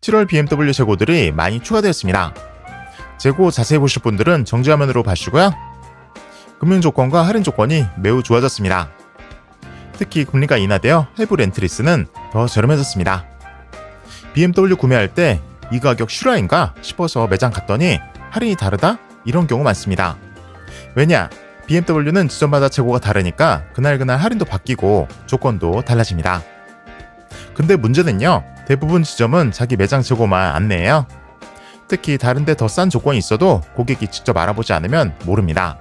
7월 BMW 재고들이 많이 추가되었습니다. 재고 자세히 보실 분들은 정지화면으로 봐주고요. 금융 조건과 할인 조건이 매우 좋아졌습니다. 특히 금리가 인하되어 할부 렌트리스는 더 저렴해졌습니다. BMW 구매할 때 이 가격 실화인가 싶어서 매장 갔더니 할인이 다르다? 이런 경우 많습니다. 왜냐? BMW는 지점마다 재고가 다르니까 그날그날 할인도 바뀌고 조건도 달라집니다. 근데 문제는요, 대부분 지점은 자기 매장 재고만 안내해요. 특히 다른데 더 싼 조건이 있어도 고객이 직접 알아보지 않으면 모릅니다.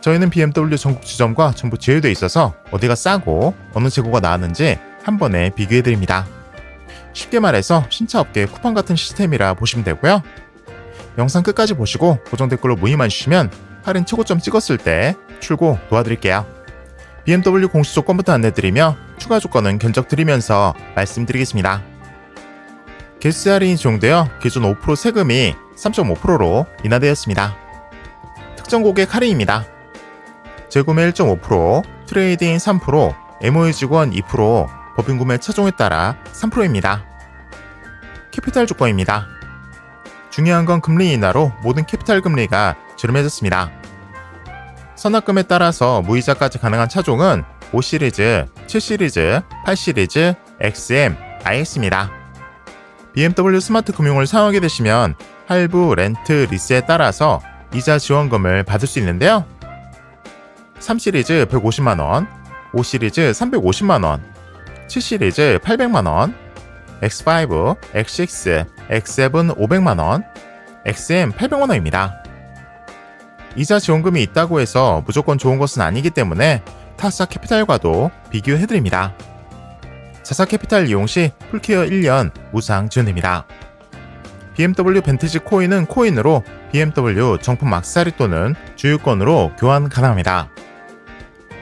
저희는 BMW 전국 지점과 전부 제휴되어 있어서 어디가 싸고 어느 재고가 나왔는지 한 번에 비교해 드립니다. 쉽게 말해서 신차 업계 쿠팡 같은 시스템이라 보시면 되고요. 영상 끝까지 보시고 고정 댓글로 문의만 주시면 할인 최고점 찍었을 때 출고 도와드릴게요. BMW 공식 조건부터 안내드리며 추가 조건은 견적 드리면서 말씀드리겠습니다. 개수 할인이 적용되어 기존 5% 세금이 3.5%로 인하되었습니다. 특정 고객 할인입니다. 재구매 1.5%, 트레이드인 3%, MOE 직원 2%, 법인 구매 차종에 따라 3%입니다. 캐피탈 조건입니다. 중요한 건 금리 인하로 모든 캐피탈 금리가 저렴해졌습니다. 선납금에 따라서 무이자까지 가능한 차종은 5시리즈, 7시리즈, 8시리즈, XM, IX입니다. BMW 스마트 금융을 사용하게 되시면 할부, 렌트, 리스에 따라서 이자 지원금을 받을 수 있는데요. 3시리즈 150만원, 5시리즈 350만원, 7시리즈 800만원, X5, X6, X7 500만원, XM 800만원입니다. 이자 지원금이 있다고 해서 무조건 좋은 것은 아니기 때문에 타사 캐피탈과도 비교해드립니다. 자사 캐피탈 이용 시 풀케어 1년 무상 지원됩니다. BMW 벤티지 코인은 코인으로 BMW 정품 막사리 또는 주유권으로 교환 가능합니다.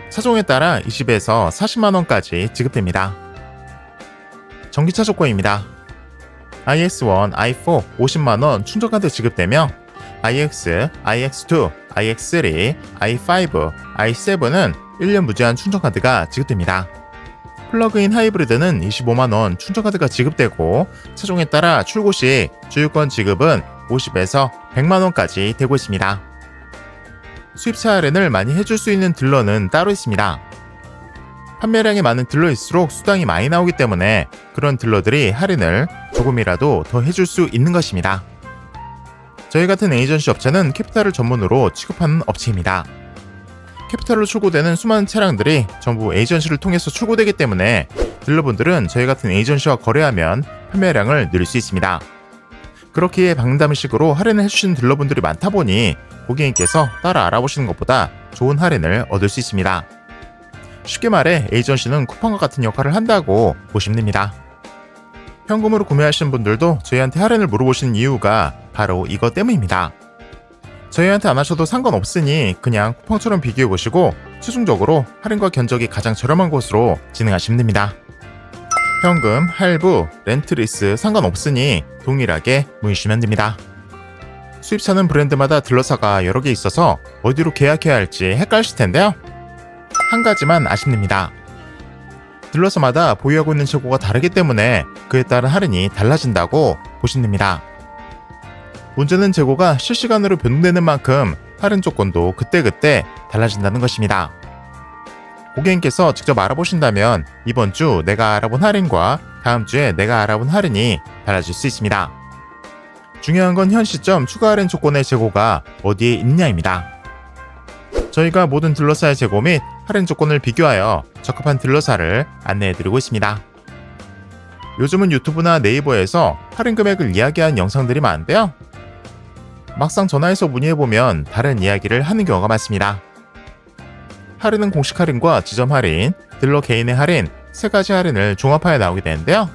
차종에 따라 20에서 40만원까지 지급됩니다. 전기차 조건입니다. iX1, i4 50만원 충전카드 지급되며 iX, iX2, iX3, i5, i7은 1년 무제한 충전카드가 지급됩니다. 플러그인 하이브리드는 25만원 충전카드가 지급되고 차종에 따라 출고 시 주유권 지급은 50에서 100만원까지 되고 있습니다. 수입차 할인을 많이 해줄 수 있는 딜러는 따로 있습니다. 판매량이 많은 딜러일수록 수당이 많이 나오기 때문에 그런 딜러들이 할인을 조금이라도 더 해줄 수 있는 것입니다. 저희 같은 에이전시 업체는 캐피탈을 전문으로 취급하는 업체입니다. 캐피탈로 출고되는 수많은 차량들이 전부 에이전시를 통해서 출고되기 때문에 딜러분들은 저희 같은 에이전시와 거래하면 판매량을 늘릴 수 있습니다. 그렇기에 방담식으로 할인을 해주시는 딜러분들이 많다 보니 고객님께서 따라 알아보시는 것보다 좋은 할인을 얻을 수 있습니다. 쉽게 말해 에이전시는 쿠팡과 같은 역할을 한다고 보시면 됩니다. 현금으로 구매하시는 분들도 저희한테 할인을 물어보시는 이유가 바로 이것 때문입니다. 저희한테 안 하셔도 상관없으니 그냥 쿠팡처럼 비교해 보시고 최종적으로 할인과 견적이 가장 저렴한 곳으로 진행하시면 됩니다. 현금, 할부, 렌트리스 상관없으니 동일하게 문의 주시면 됩니다. 수입차는 브랜드마다 딜러사가 여러 개 있어서 어디로 계약해야 할지 헷갈리실 텐데요. 한 가지만 아시면 됩니다. 딜러사마다 보유하고 있는 재고가 다르기 때문에 그에 따른 할인이 달라진다고 보시면 됩니다. 문제는 재고가 실시간으로 변동되는 만큼 할인 조건도 그때그때 달라진다는 것입니다. 고객님께서 직접 알아보신다면 이번 주 내가 알아본 할인과 다음 주에 내가 알아본 할인이 달라질 수 있습니다. 중요한 건 현 시점 추가 할인 조건의 재고가 어디에 있냐입니다. 저희가 모든 딜러사의 재고 및 할인 조건을 비교하여 적합한 딜러사를 안내해드리고 있습니다. 요즘은 유튜브나 네이버에서 할인 금액을 이야기하는 영상들이 많은데요. 막상 전화해서 문의해보면 다른 이야기를 하는 경우가 많습니다. 할인은 공식 할인과 지점 할인, 딜러 개인의 할인, 세 가지 할인을 종합하여 나오게 되는데요.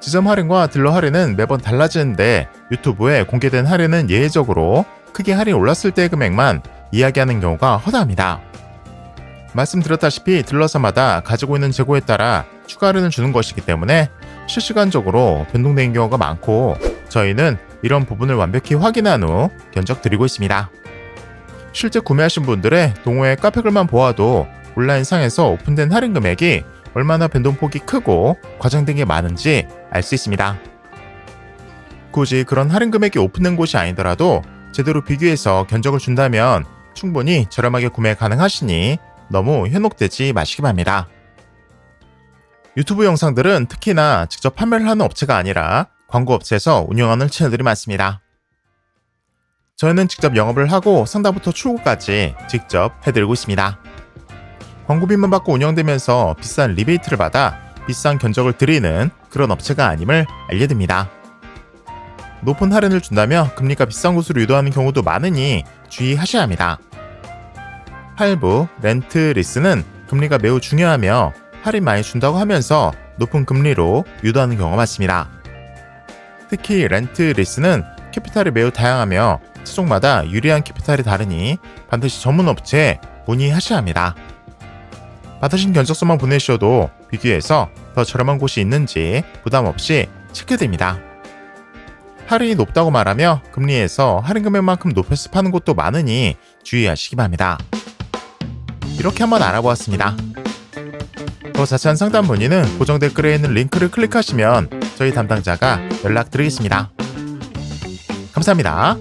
지점 할인과 딜러 할인은 매번 달라지는데 유튜브에 공개된 할인은 예외적으로 크게 할인 올랐을 때의 금액만 이야기하는 경우가 허다합니다. 말씀드렸다시피 딜러사마다 가지고 있는 재고에 따라 추가 할인을 주는 것이기 때문에 실시간적으로 변동되는 경우가 많고 저희는 이런 부분을 완벽히 확인한 후 견적 드리고 있습니다. 실제 구매하신 분들의 동호회 카페글만 보아도 온라인 상에서 오픈된 할인 금액이 얼마나 변동폭이 크고 과장된 게 많은지 알 수 있습니다. 굳이 그런 할인 금액이 오픈된 곳이 아니더라도 제대로 비교해서 견적을 준다면 충분히 저렴하게 구매 가능하시니 너무 현혹되지 마시기 바랍니다. 유튜브 영상들은 특히나 직접 판매를 하는 업체가 아니라 광고 업체에서 운영하는 채널들이 많습니다. 저희는 직접 영업을 하고 상담부터 출고까지 직접 해드리고 있습니다. 광고비만 받고 운영되면서 비싼 리베이트를 받아 비싼 견적을 드리는 그런 업체가 아님을 알려드립니다. 높은 할인을 준다며 금리가 비싼 곳으로 유도하는 경우도 많으니 주의하셔야 합니다. 할부, 렌트, 리스는 금리가 매우 중요하며 할인 많이 준다고 하면서 높은 금리로 유도하는 경우가 많습니다. 특히 렌트, 리스는 캐피탈이 매우 다양하며 차종마다 유리한 캐피탈이 다르니 반드시 전문 업체에 문의하셔야 합니다. 받으신 견적서만 보내주셔도 비교해서 더 저렴한 곳이 있는지 부담 없이 체크됩니다. 할인이 높다고 말하며 금리에서 할인 금액만큼 높여서 파는 곳도 많으니 주의하시기 바랍니다. 이렇게 한번 알아보았습니다. 더 자세한 상담 문의는 고정 댓글에 있는 링크를 클릭하시면 저희 담당자가 연락드리겠습니다. 감사합니다.